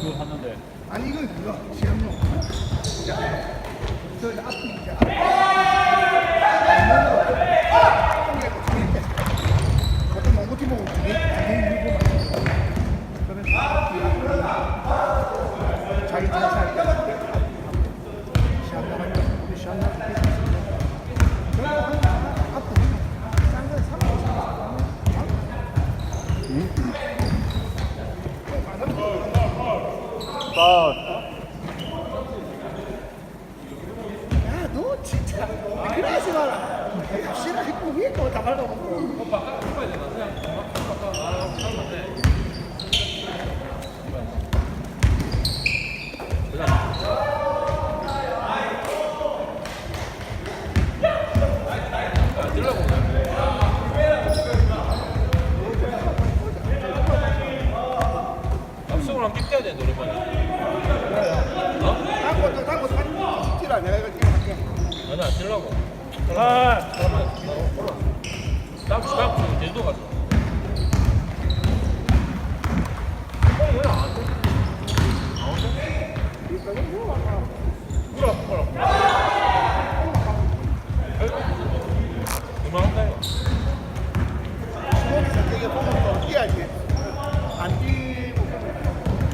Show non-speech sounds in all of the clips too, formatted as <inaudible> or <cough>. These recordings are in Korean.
하는데. 아니 이건 그거. 진짜 그래 하지 마라. 싫어 위에 거다 말아먹고 오빠 깎아야 되나? 그냥 깎아 나가고. 깎는데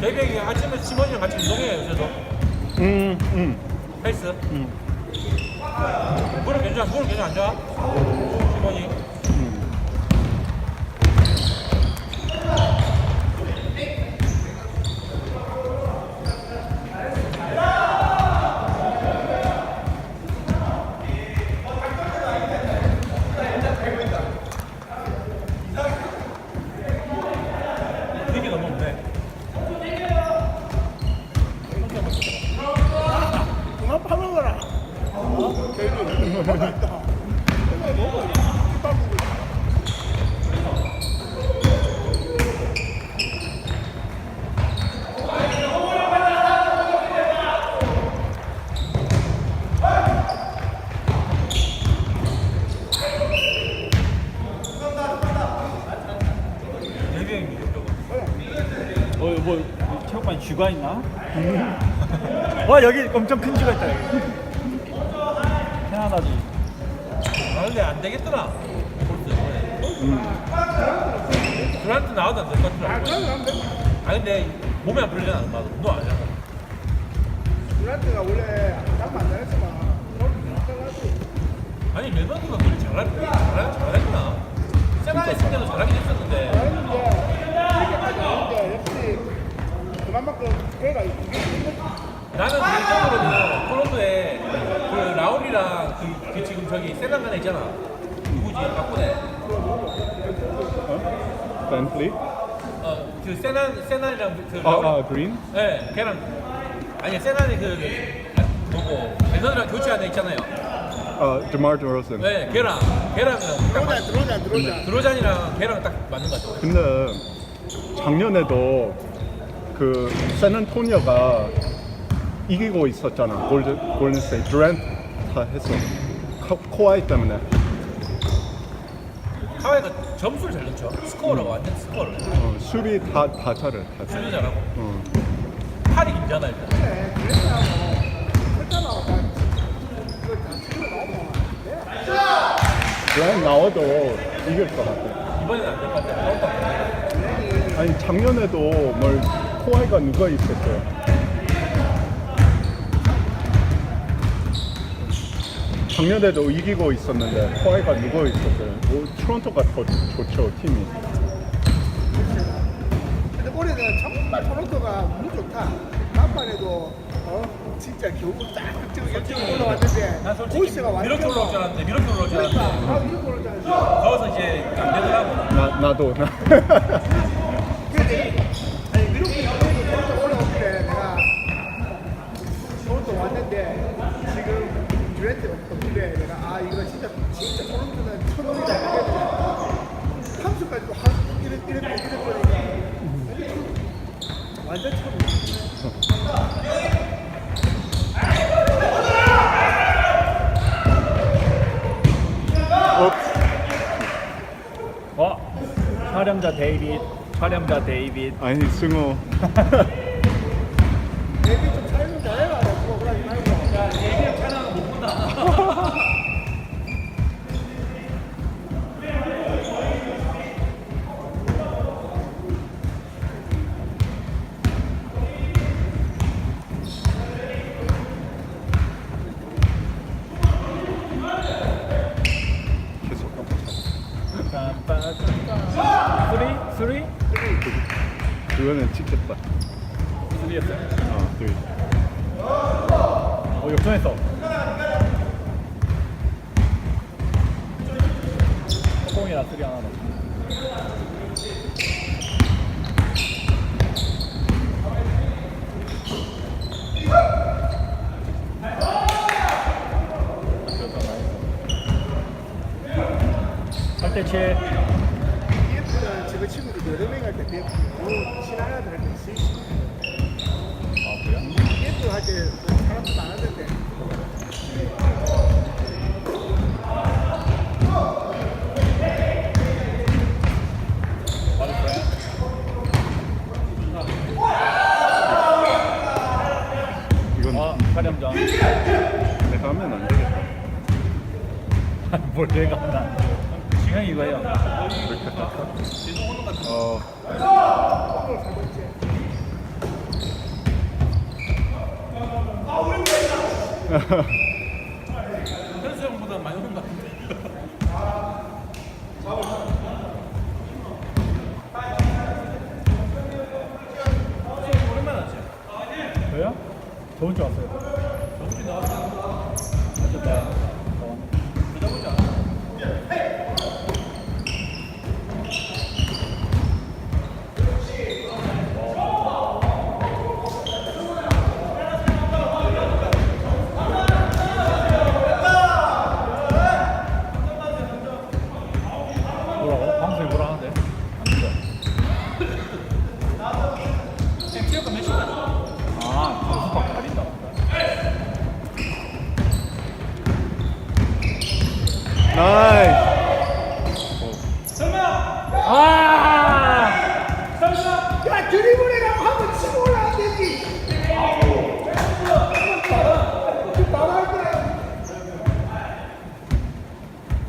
대병이 아침에 시몬이랑 같이 운동해요 요새도 음, 음, 헬스 음. 무릎 괜찮아 무릎 괜찮아 안 좋아? 시몬이 되게 너무 없네 그만 파먹어라. 어? 걔도 뭐가 있다. 맨날 먹어. 이빨 보고 있어. 대병이 저거 어, 뭐 체육관 쥐가 있나? 와 여기 엄청 큰 쥐가 있다. 캐나다지. 아 근데 안 되겠더라 이번에 드란트 나와도 안 될것 아, 같더라. 아 근데 몸에 안 풀리잖아 맞아 운동 안 하잖아 듀란트가 원래 그럼 나가지. 아니 멜버드가 그리 잘할 잘할 잘했나 세나 있을 때도 잘하긴 했었는데 잘했는데 이렇게까지 하는데 역시 그만큼 걔가. 나는 개인적으로는 토론토에 그 라울이랑 그, 그 지금 저기 세나 간에 있잖아 누구지 바꾸네 벤틀리? 어 그 세나 세나이랑 그 아, 라울 아 그린? 네 걔랑 아니 세나이 그 뭐고 벤더랑 교체한 애 있잖아요 아, 드마르 로슨. 네 걔랑 걔랑 딱 맞- 들어오자 들어오자 들어오자. 드로잔이랑 걔랑 딱 맞는 것 같아 근데 작년에도 그 샌안토니오가 이기고 있었잖아. 골드 골든 다 했어. 코- 코아이 때문에. 카와이가 점수를 잘 넣죠 스코어라고 완전 스코어를 어, 수비 다, 다 잘해. 다 잘해. 수비 잘하고 어. 팔이 길잖아 일단. 드란트 나와도 이길 것 같아. 이번에는 안될것 같아 나올 것 같아 아니 작년에도 뭘 코아이가 누가 있었어요? 작년에도 이기고 있었는데 코아이가 누가 있었어요? 뭐 토론토가 더 좋죠 팀이. 근데 올해는 정말 토론토가 운이 좋다. 간만에도 어 진짜 겨우 딱 지금 열심히 올라왔는데 난 솔직히 보이스가 완전 미러키 올라올 줄 알았는데 미러키 올라올 줄 그러니까 알았는데 아 이렇게 올라왔잖아. 거기서 이제 안 되더라고 나 나도 나. <laughs> 듀렌트 없길래 내가 아 이거 진짜 진짜 토론토는 천 원이다 이랬는데 함수까지 또 한 이랬 이랬 이랬거니까 완전 천원. 어? 촬영자 데이빗, 촬영자 데이빗. 아니 승호. <laughs> 얘기 좀 촬영 어, 역전했어. 3이야 3 하나 더 팔대 7 BF는 저거 친구들 할때 요 친한 애들 할때 그래요? 사람도 많았는데? 이건 아 촬영장 내가 하면 안 되겠다. <laughs> 뭘 내가 하나 시간 이거예요 어, 오늘 세 번째 현수 형보다 많이? 저번 주 왔어요 저번 주에 나왔어. 어쨌다 어. 그러다 보지 않아? 뭐라고? 방송에 뭐라 하는데? 안 들려 지금 체육관 몇 시간? 아 연습방 가린다 나이스. 아! 야 드리블 해라고 한번 치고 올라야 되지 바로 할 거야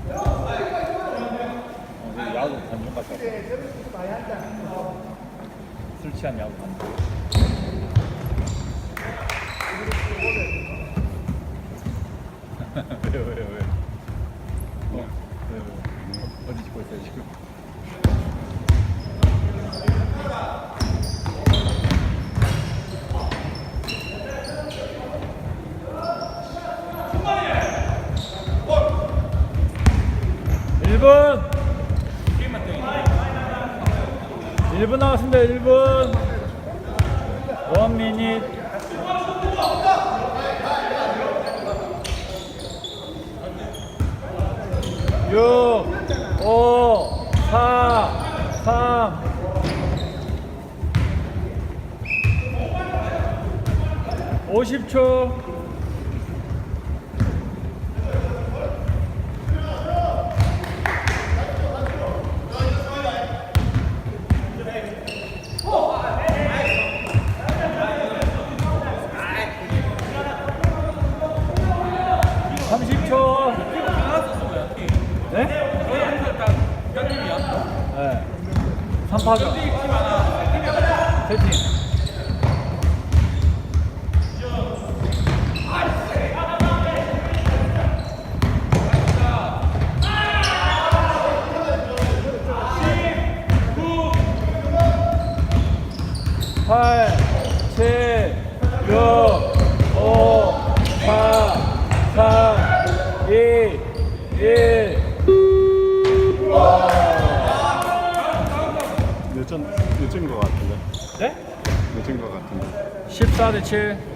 어, 여기 야구 관중 같다 네, 저런 거 많이 한다 술 취한 야구 관중 왜요 왜요 왜요 어? 왜요 왜요 어디 찍고 있어요 지금 일분 게임만 때리지. 1분 나왔습니다. 1분. 원 미닛. 육, 오, 사, 삼. 오십 초. 삼십 초. 나왔었어, 뭐야, 팀. 네? 저희 한딱 연팀이야. 네. 3파전. 팀 하나, 팀이 하나. 세 팀. 팔, 칠, 육, 오, 사, 삼, 이, 일. 몇점 몇점인 것 같은데. 네? 몇점인 것 같은데.